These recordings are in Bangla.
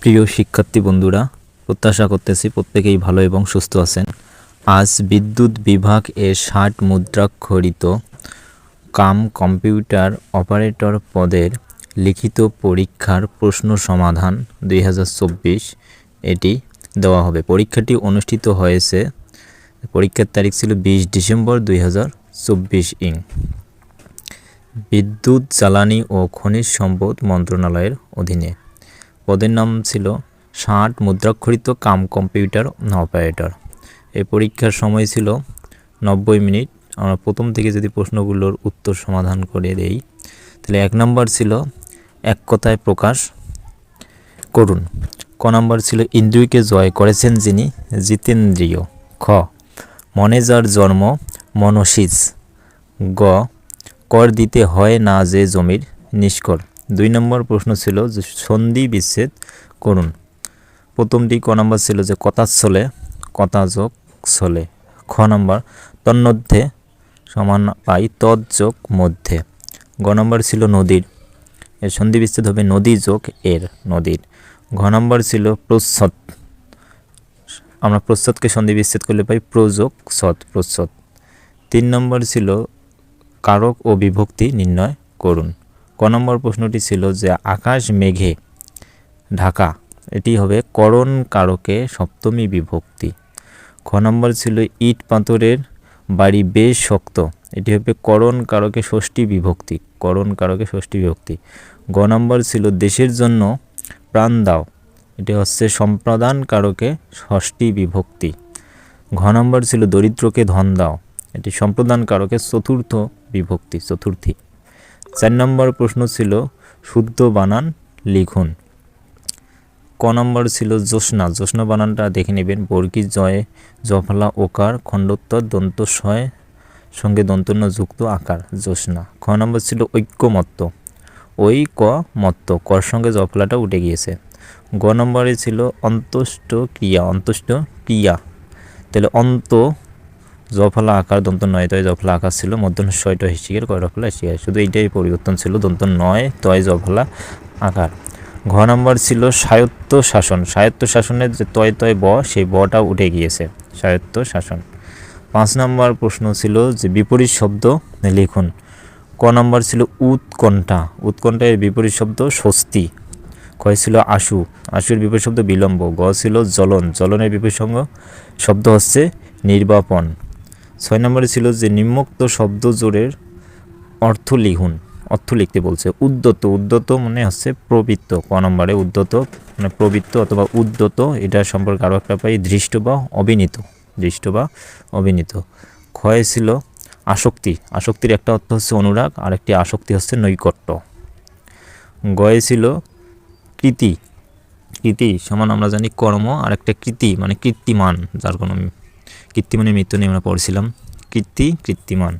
প্রিয় শিক্ষার্থী বন্ধুরা, প্রত্যাশা করতেছি প্রত্যেকেই ভালো এবং সুস্থ আছেন। আজ বিদ্যুৎ বিভাগ এ ষাট মুদ্রাক্ষরিত কাম কম্পিউটার অপারেটর পদের লিখিত পরীক্ষার প্রশ্ন সমাধান দুই হাজার চব্বিশ এটি দেওয়া হবে। পরীক্ষাটি অনুষ্ঠিত হয়েছে, পরীক্ষার তারিখ ছিল বিশ ডিসেম্বর দুই হাজার চব্বিশ ইং। বিদ্যুৎ, জ্বালানি ও খনিজ সম্পদ মন্ত্রণালয়ের অধীনে। পদের নাম ছিল ষাট মুদ্রাক্ষরিত কাম কম্পিউটার অপারেটর। এই পরীক্ষার সময় ছিল নব্বই মিনিট। আমরা প্রথম থেকে যদি প্রশ্নগুলোর উত্তর সমাধান করে দেই, তাহলে এক নম্বর ছিল এক কথায় প্রকাশ করুন। ক নম্বর ছিল ইন্দ্রিয়কে জয় করেছেন যিনি, জিতেন্দ্রিয়। খ, মনে যার জন্ম মনসিস গ, কর দিতে হয় না যে জমির নিষ্কর। দুই নম্বর প্রশ্ন ছিল যে সন্ধি বিচ্ছেদ করুন। প্রথমটি ক নম্বর ছিল যে কথাচ্ছলে, কথাযোগ ছলে। খ নম্বর, তন্মধ্যে সমান পাই তৎযোগ মধ্যে। গ নম্বর ছিল নদীর। এর সন্ধি বিচ্ছেদ হবে নদী যোগ এর নদীর। ঘ নম্বর ছিল প্রচ্ছদ। আমরা প্রচ্ছদকে সন্ধি বিচ্ছেদ করলে পাই প্রযোগ সৎ প্রচ্ছদ। তিন নম্বর ছিল কারক ও বিভক্তি নির্ণয় করুন। ক নম্বর প্রশ্নটি ছিল যে আকাশ মেঘে ঢাকা, এটি হবে করণ কারকে সপ্তমী বিভক্তি। খ নম্বর ছিল ইট পাথরের বাড়ি বেশ শক্ত, এটি হবে করণ কারকে ষষ্ঠী বিভক্তি, করণ কারকে ষষ্ঠী বিভক্তি। গ নম্বর ছিল দেশের জন্য প্রাণ দাও, এটি হচ্ছে সম্প্রদান কারকে ষষ্ঠী বিভক্তি। ঘ নম্বর ছিল দরিদ্রকে ধন দাও, এটি সম্প্রদান কারকে চতুর্থ বিভক্তি, চতুর্থী। চার নম্বর প্রশ্ন ছিল, শুদ্ধ বানান, লিখুন। ক নম্বর ছিল, জ্যোৎস্না। জ্যোৎস্না বানানটা দেখে নেবেন, বর্গী জয়ে জফলা ওকার, খণ্ডোত্তর, দন্ত শয় সঙ্গে দন্তন্য যুক্ত আকার, জ্যোৎস্না। খ নম্বর ছিল ঐক্যমত্ত ওই ক মত্ত কর সঙ্গে জফলাটা উঠে গিয়েছে। গ নম্বরে ছিল অন্তুষ্ট ক্রিয়া। অন্তুষ্ট ক্রিয়া। তাহলে অন্ত জফলা আকার দন্ত নয়, তয় জফলা আকার ছিল মধ্যন্য ছয়টা হিসিকের কয় রফলা হিসিকে শুধু এইটাই পরিবর্তন ছিল, দন্ত নয়, তয় জফলা আকার। ঘ নম্বর ছিল স্বায়ত্ত শাসন। স্বায়ত্ত শাসনের যে তয় তয় ব, সেই বটা উঠে গিয়েছে। স্বায়ত্ত শাসন। পাঁচ নম্বর প্রশ্ন ছিল যে বিপরীত শব্দ লিখুন। ক নম্বর ছিল উৎকণ্ঠা। উৎকণ্ঠার বিপরীত শব্দ স্বস্তি। কয় ছিল আশু। আশুর বিপরীত শব্দ বিলম্ব। গ ছিল জ্বলন। জ্বলনের বিপরীত শব্দ হচ্ছে নির্বাপন। ছয় নম্বরে ছিল যে নিম্নোক্ত শব্দ জোরের অর্থ লিখুন, অর্থ লিখতে বলছে উদ্যত উদ্যত মানে হচ্ছে প্রবৃত্ত, ক নম্বরে উদ্যত মানে প্রবৃত্ত অথবা উদ্যত, এটা সম্পর্কে আরও একটা পাই, দৃষ্ট বা অবিনীত, দৃষ্ট বা অবিনীত। ক্ষয় ছিল আসক্তি, আসক্তির একটা অর্থ হচ্ছে অনুরাগ আর একটি আসক্তি হচ্ছে নৈকট্য। গয়ে ছিল কৃতি কৃতি সমান আমরা জানি কর্ম আর একটা কৃতি মানে কৃত্তিমান যার কোনো কৃত্তিমানের মৃত্যু নিয়ে আমরা পড়ছিলাম। কীর্তি কৃত্তিমান।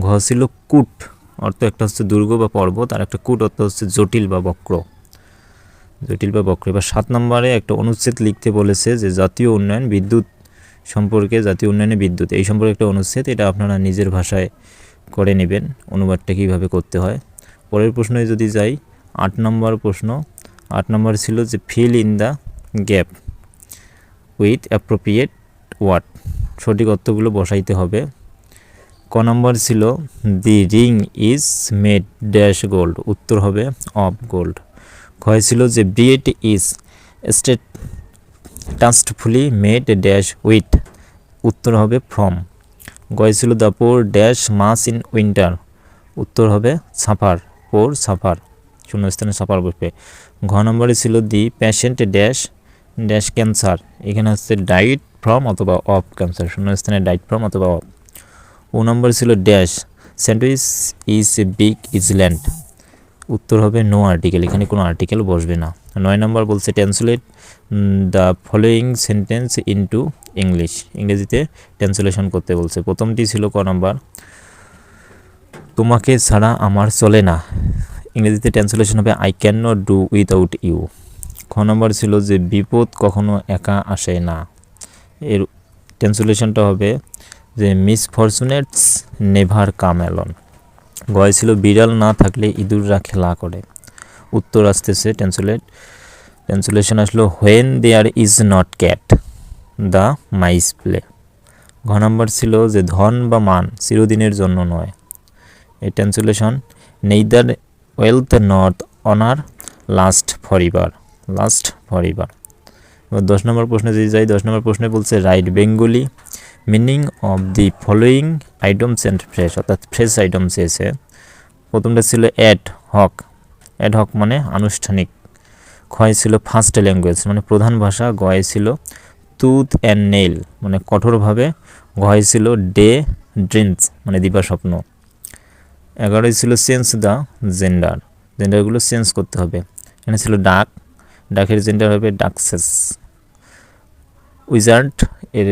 ঘ ছিল কূট, অর্থ একটা হচ্ছে দুর্গ বা পর্বত, আর একটা কূট অর্থ হচ্ছে জটিল বা বক্র। জটিল বা বক্র। এবার সাত নম্বরে একটা অনুচ্ছেদ লিখতে বলেছে যে জাতীয় উন্নয়ন বিদ্যুৎ সম্পর্কে, জাতীয় উন্নয়নে বিদ্যুৎ। এই সম্পর্কে একটা অনুচ্ছেদ, এটা আপনারা নিজের ভাষায় করে নেবেন, অনুবাদটা কীভাবে করতে হয়। পরের প্রশ্নে যদি যাই, আট নম্বর প্রশ্ন। আট নম্বর ছিল যে fill in the gap with appropriate word সঠিক অর্থগুলো বসাইতে হবে। ক নম্বর ছিল, the ring is made dash gold. উত্তর হবে, অফ গোল্ড। ক্ষয় ছিল যে bread is state tastefully made dash with. উত্তর হবে, ফ্রম। গয় the poor dash much in winter. উত্তর হবে, সাফার। Poor suffer. শূন্যস্থানে সাফার বসবে। ঘ নম্বরে ছিল, the patient dash dash cancer. এখানে হচ্ছে, ডাইট ফ্রম অথবা অফ ক্যান্সার শূন্যস্থানে ডাইট ফ্রম অথবা অফ ও নম্বর ছিল dash sandwich is a big island উত্তর হবে নো আর্টিকেল এখানে কোনো আর্টিকেল বসবে না। নয় নম্বর বলছে translate the following sentence into English ইংরেজিতে ট্রান্সলেশন করতে বলছে। প্রথমটি ছিল ক নম্বর তোমাকে ছাড়া আমার চলে না। ইংরেজিতে ট্রান্সলেশন হবে I can not do without you খ নম্বর ছিল যে বিপদ কখনো একা আসে না। এর ট্রান্সলেশনটা হবে যে মিসফরচুনেটস নেভার কাম অ্যালন গয় ছিল, বিড়াল না থাকলে ইঁদুররা খেলা করে। উত্তর আসতেছে ট্রান্সলেট ট্রান্সলেশন আসলো when there is not cat the mice play ঘ নাম্বার ছিল যে, ধন বা মান চিরদিনের জন্য নয়। এই translation neither wealth not honour last forever last forever এবার দশ নম্বর প্রশ্নে যদি যাই, দশ নম্বর প্রশ্নে বলছে write Bengali meaning of the following items and phrase অর্থাৎ ফ্রেশ আইটেমস এসে। প্রথমটা ছিল অ্যাড হক অ্যাড হক মানে আনুষ্ঠানিক। ক্ষয় ছিল ফার্স্ট ল্যাঙ্গুয়েজ মানে প্রধান ভাষা। গয় ছিল টুথ অ্যান্ড নেইল মানে কঠোরভাবে। গয় ছিল ডে ড্রিমস মানে দিবা স্বপ্ন। এগারোই ছিল চেঞ্জ দ্য জেন্ডার জেন্ডারগুলো চেঞ্জ করতে হবে। এখানে ছিল ডাক ডাকের জেন্ডার হবে ডাকসেস উইজার্ড এর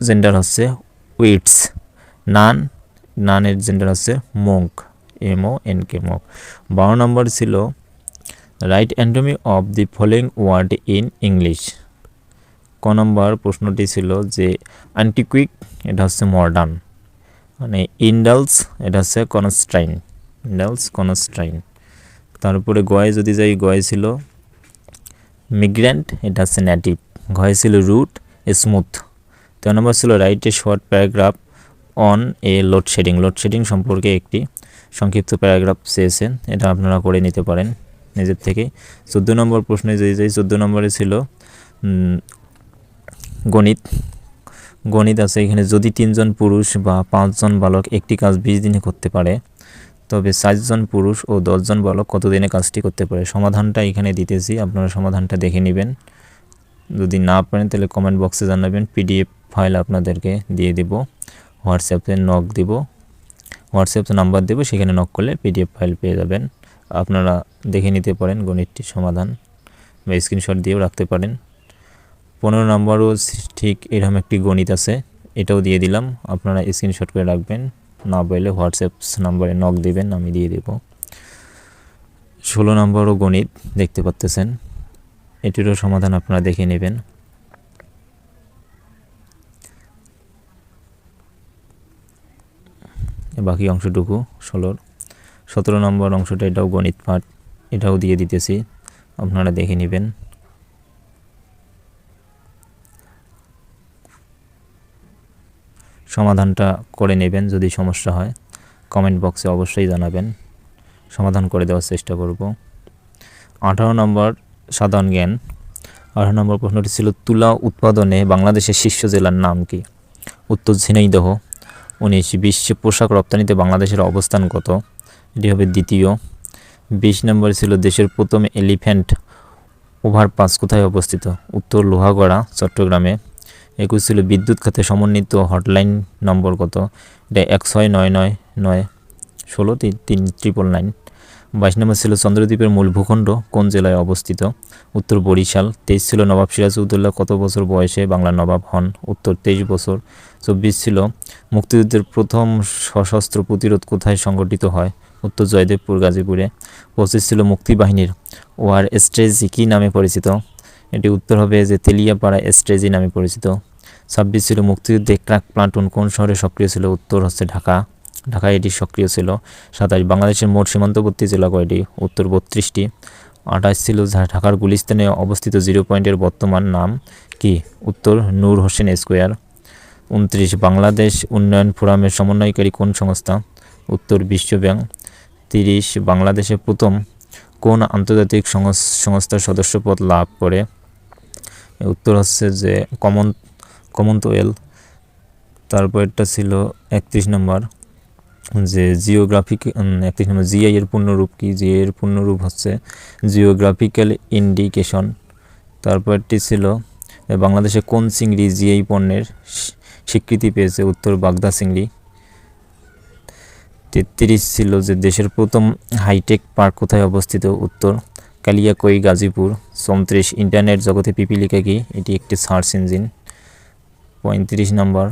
জেন্ডার হচ্ছে উইটস নান নানের জেন্ডার হচ্ছে monk M O N K mock বারো নম্বর ছিল write antonym of the following word in English ক নম্বর প্রশ্নটি ছিল যে অ্যান্টিকুইক এটা হচ্ছে মডার্ন মানে ইন্ডালস এটা হচ্ছে কনস্ট্রাইন ইন্ডালস কনস্ট্রাইন তারপরে গয়ে, যদি যাই, গয়ে ছিল মিগ্রেন্ট এটা হচ্ছে নেটিভ ঘয়ে ছিল রুট স্মুথ। তেরো নম্বর ছিল write short paragraph on a load shedding load shedding সম্পর্কে একটি সংক্ষিপ্ত প্যারাগ্রাফ চেয়েছেন, এটা আপনারা করে নিতে পারেন নিজের থেকে। চোদ্দ নম্বর প্রশ্নে যদি যাই চোদ্দ নম্বরে ছিল গণিত। গণিত আছে এখানে যদি তিনজন পুরুষ বা পাঁচজন বালক একটি কাজ বিশ দিনে করতে পারে, তবে চারজন পুরুষ ও দশজন বালক কতদিনে কাজটি করতে পারে? সমাধানটা এখানে দিতেছি, আপনারা সমাধানটা দেখে নেবেন। যদি না পারেন, তাহলে কমেন্ট বক্সে জানাবেন। পিডিএফ ফাইল আপনাদেরকে দিয়ে দেব। হোয়াটসঅ্যাপে নক দিব। হোয়াটসঅ্যাপে নাম্বার দেবো, সেখানে নক করলে পিডিএফ ফাইল পেয়ে যাবেন। আপনারা দেখে নিতে পারেন গণিতটির সমাধান বা স্ক্রিনশট দিয়েও রাখতে পারেন। পনেরো নম্বরও ঠিক এরকম একটি গণিত আছে। এটাও দিয়ে দিলাম। আপনারা স্ক্রিনশট করে রাখবেন। না পাইলে হোয়াটসঅ্যাপ নাম্বারে নক দিবেন, আমি দিয়ে দেব। ষোলো নম্বরও গণিত, দেখতে পাচ্তেছেন এটিরও সমাধান আপনারা দেখে নেবেন। বাকি অংশটুকু, ষোলোর। সতেরো নম্বর অংশটা এটাও গণিত পাঠ, এটাও দিয়ে দিতেছি, আপনারা দেখে নেবেন। সমাধানটা করে নেবেন যদি সমস্যা হয়, কমেন্ট বক্সে অবশ্যই জানাবেন। সমাধান করে দেওয়ার চেষ্টা করব। আঠারো নম্বর সাধারণ জ্ঞান। আঠারো নম্বর প্রশ্নটি ছিল, তুলা উৎপাদনে বাংলাদেশের শীর্ষ জেলার নাম কি? উত্তর, ঝিনাইদহ। উনিশ, বিশ্বে পোশাক রপ্তানিতে বাংলাদেশের অবস্থান কত? এটি হবে দ্বিতীয়। বিশ নম্বর ছিল, দেশের প্রথম এলিফ্যান্ট ওভারপাস কোথায় অবস্থিত? উত্তর, লোহাগড়া, চট্টগ্রামে। একুশ ছিল, বিদ্যুৎ খাতে সমন্বিত হটলাইন নম্বর কত? এটা এক ছয় নয় নয় নয়, ষোলো তিন তিন ট্রিপল নাইন বাইশ ছিল চন্দ্রদ্বীপের মূল ভূখণ্ড, কোন জেলায় অবস্থিত? উত্তর বরিশাল, তেইশ ছিল নবাব সিরাজউদ্দৌলা, কত বছর বয়সে বাংলার নবাব হন? উত্তর, তেইশ বছর। চব্বিশ ছিল মুক্তিযুদ্ধের প্রথম সশস্ত্র প্রতিরোধ কোথায় সংগঠিত হয়? উত্তর, জয়দেবপুর, গাজীপুরে। পঁচিশ ছিল মুক্তিবাহিনীর, ওয়ার স্ট্রেজি কী নামে পরিচিত? এটি উত্তর হবে যে তেলিয়াপাড়া স্ট্রেজি নামে পরিচিত। ছাব্বিশ ছিল মুক্তিযুদ্ধে ক্রাক প্লাটুন কোন শহরে সক্রিয় ছিল? উত্তর হচ্ছে ঢাকা। ঢাকায় এটি সক্রিয় ছিল। সাতাশ বাংলাদেশের মোট সীমান্তবর্তী জেলা কয়টি? উত্তর বত্রিশটি। আঠাশ ছিল ঢাকার গুলিস্তানে অবস্থিত জিরো পয়েন্টের বর্তমান নাম কি? উত্তর নূর হোসেন স্কোয়ার। উনত্রিশ, বাংলাদেশ উন্নয়ন ফোরামের সমন্বয়কারী কোন সংস্থা? উত্তর বিশ্ব ব্যাংক। তিরিশ, বাংলাদেশে প্রথম কোন আন্তর্জাতিক সংস- সংস্থার সদস্যপদ লাভ করে? উত্তর হচ্ছে যে কমন কমনওয়েলথ। তারপরটা ছিল একত্রিশ নম্বর। যে জিওগ্রাফিক একত্রিশ নম্বর জিআই এর পূর্ণরূপ কি? জিআই এর পূর্ণরূপ হচ্ছে জিওগ্রাফিক্যাল ইন্ডিকেশন তারপরটি ছিল বাংলাদেশে কোন চিংড়ি জিআই পণ্যের স্বীকৃতি পেয়েছে? উত্তর বাগদা চিংড়ি। তেত্রিশ ছিল যে দেশের প্রথম হাইটেক পার্ক কোথায় অবস্থিত? উত্তর কালিয়াকই গাজীপুর। চৌত্রিশ ইন্টারনেট জগতে পিপিলিকা কি? এটি একটি সার্চ ইঞ্জিন পঁয়ত্রিশ নম্বর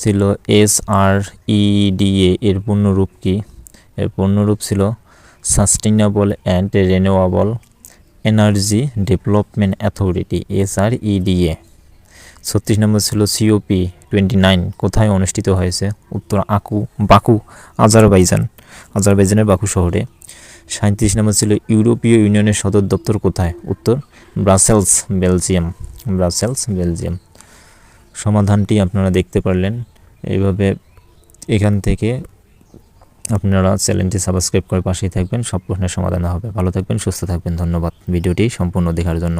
ছিল এস আর ইডিএ এর পূর্ণরূপ কি? এর পূর্ণরূপ ছিল sustainable and renewable energy development authority S R EDA ছত্রিশ নম্বর ছিল সিওপি টোয়েন্টি নাইন কোথায় অনুষ্ঠিত হয়েছে? উত্তর আকু, বাকু, আজারবাইজান, আজারবাইজানের বাকু শহরে। সাঁত্রিশ নম্বর ছিল ইউরোপীয় ইউনিয়নের সদর দপ্তর কোথায়? উত্তর ব্রাসেলস, বেলজিয়াম ব্রাসেলস, বেলজিয়াম। সমাধানটি আপনারা দেখতে পারলেন। এইভাবে এখান থেকে আপনারা চ্যানেলটি সাবস্ক্রাইব করে পাশেই থাকবেন। সব প্রশ্নের সমাধান হবে। ভালো থাকবেন, সুস্থ থাকবেন। ধন্যবাদ। ভিডিওটি সম্পূর্ণ দেখার জন্য।